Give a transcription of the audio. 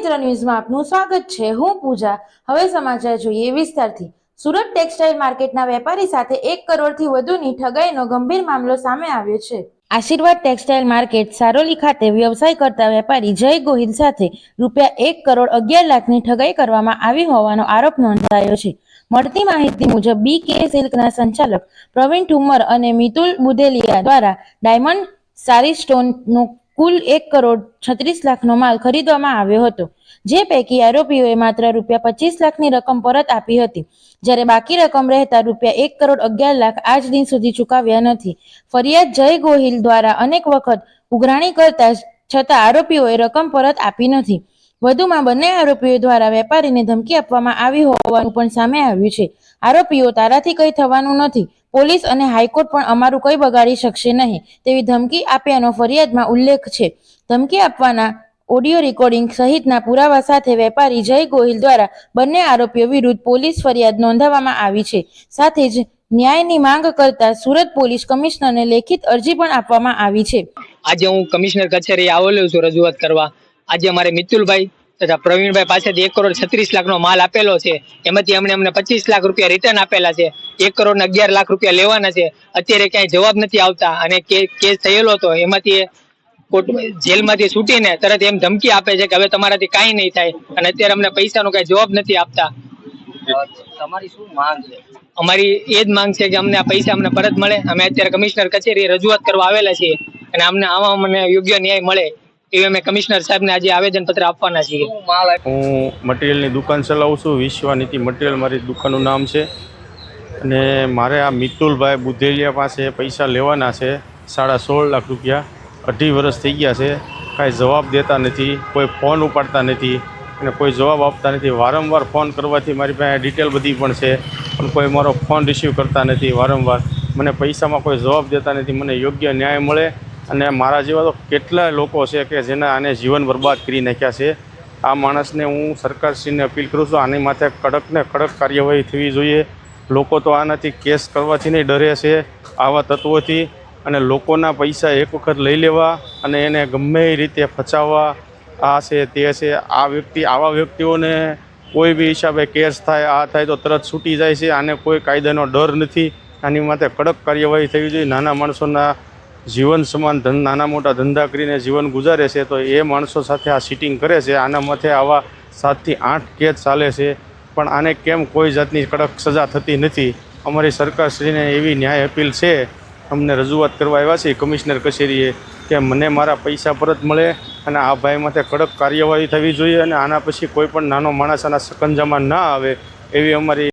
મિત્ર ન્યૂઝમાં આપનું સ્વાગત છે. હું પૂજા. હવે સમાચાર જોઈએ વિસ્તારથી. સુરત ટેક્સટાઇલ માર્કેટના વેપારી સાથે એક કરોડથી વધુની ઠગાઈનો ગંભીર મામલો સામે આવ્યો છે. આશીર્વાદ ટેક્સટાઇલ માર્કેટ, સારોલી ખાતે વ્યવસાય કરતા વેપારી જય ગોહિલ સાથે રૂપિયા એક કરોડ અગિયાર લાખની ઠગાઈ કરવામાં આવી હોવાનો આરોપ નોંધાયો છે. મળતી માહિતી મુજબ બી કે સિલ્કના સંચાલક પ્રવીણ ઠુમર અને મિતુલ બુધેલિયા દ્વારા ડાયમંડ સારી સ્ટોનનો કુલ એક કરોડ છત્રીસ લાખનો માલ ખરીદવામાં આવ્યો હતો. જે પૈકી આરોપીઓએ માત્ર રૂપિયા પચીસ લાખની રકમ પરત આપી હતી. જ્યારે બાકી રકમ રહેતા રૂપિયા એક કરોડ અગિયાર લાખ આજ દિન સુધી ચૂકવ્યા નથી. ફરિયાદ જય ગોહિલ દ્વારા અનેક વખત ઉઘરાણી કરતા છતાં આરોપીઓએ રકમ પરત આપી નથી. વધુમાં બંને આરોપીઓ દ્વારા વેપારીને ધમકી આપવામાં આવી હોવાનું પણ સામે આવ્યું છે. આરોપીઓ તારાથી કંઈ થવાનું નથી. પોલીસ અને હાઈકોર્ટ પણ અમારું કંઈ બગાડી શકશે નહીં. તેવી ધમકી આપ્યાનો ફરિયાદમાં ઉલ્લેખ છે. ધમકી આપવાના ઓડિયો રેકોર્ડિંગ સહિતના પુરાવા સાથે વેપારી જય ગોહિલ દ્વારા બંને આરોપીઓ વિરુદ્ધ પોલીસ ફરિયાદ નોંધાવવામાં આવી છે. સાથે જ ન્યાયની માંગ કરતા સુરત પોલીસ કમિશનરને લેખિત અરજી પણ આપવામાં આવી છે. આજે હું કમિશનર કચેરી આવેલો છું રજૂઆત કરવા. આજે અમારે મિતુલભાઈ તથા પ્રવીણભાઈ પાસેથી એક કરોડ છત્રીસ લાખનો માલ આપેલો છે. એમાંથી અમને અમને પચીસ લાખ રૂપિયા રિટર્ન આપેલા છે. એક કરોડ ને અગિયાર લાખ રૂપિયા લેવાના છે. અત્યારે ક્યાંય જવાબ નથી આવતા અને કે- કેસ થયેલો હતો એમાંથી જેલમાંથી છૂટીને તરત એમ ધમકી આપે છે કે હવે તમારાથી કાંઈ નહીં થાય. અને અત્યારે અમને પૈસાનો કઈ જવાબ નથી આપતા. તમારી શું માંગ છે? અમારી એ જ માંગ છે કે અમને આ પૈસા અમને પરત મળે. અમે અત્યારે કમિશનર કચેરી રજૂઆત કરવા આવેલા છીએ. અને અમને આવા અમને યોગ્ય ન્યાય મળે. એવી અમે કમિશનર સાહેબને આજે આવેદન પત્ર આપવાના છીએ? હું મટીરિયલની દુકાન ચલાવું છું વિશ્વનીતિ મટીરિયલ મારી દુકાનનું નામ છે. અને મારે આ મિતુલભાઈ બુધેલિયા પાસે પૈસા લેવાના છે સાડા સોળ લાખ રૂપિયા. અઢી વર્ષ થઈ ગયા છે કાંઈ જવાબ દેતા નથી કોઈ ફોન ઉપાડતા નથી અને કોઈ જવાબ આપતા નથી. વારંવાર ફોન કરવાથી મારી પાસે ડિટેલ બધી પણ છે પણ કોઈ મારો ફોન રિસીવ કરતા નથી વારંવાર. મને પૈસામાં કોઈ જવાબ દેતા નથી મને યોગ્ય ન્યાય મળે અને મારા જેવા તો કેટલા લોકો છે કે જેના આને જીવન બરબાદ કરી નાખ્યા છે. આ માણસને હું સરકારશ્રીને અપીલ કરું છું, આની માથે કડક ને કડક કાર્યવાહી થવી જોઈએ. લોકો તો આનાથી કેસ કરવાથી નહીં ડરે છે, આવા તત્વોથી. અને લોકોના પૈસા એક વખત લઈ લેવા અને એને ગમે એ રીતે ફસાવવા. આ છે, તે છે, આ વ્યક્તિ, આવા વ્યક્તિઓને કોઈ બી હિસાબે કેસ થાય, આ થાય તો તરત છૂટી જાય છે. આને કોઈ કાયદાનો ડર નથી. આની માથે કડક કાર્યવાહી થવી જોઈએ. નાના માણસોના જીવન સમાન ધન, નાના મોટા ધંધા કરીને જીવન ગુજારે છે, તો એ માણસો સાથે આ સિટિંગ કરે છે. આના મથે આવા સાતથી આઠ કેસ ચાલે છે. પણ આને કેમ કોઈ જાતની કડક સજા થતી નથી? અમારી સરકારશ્રીને એવી ન્યાય અપીલ છે. અમને રજૂઆત કરવા આવ્યા છે કમિશનર કચેરીએ કે મને મારા પૈસા પરત મળે અને આ ભાઈ માથે કડક કાર્યવાહી થવી જોઈએ અને આના પછી કોઈ પણ નાનો માણસ આના સકંજામાં ના આવે એવી અમારી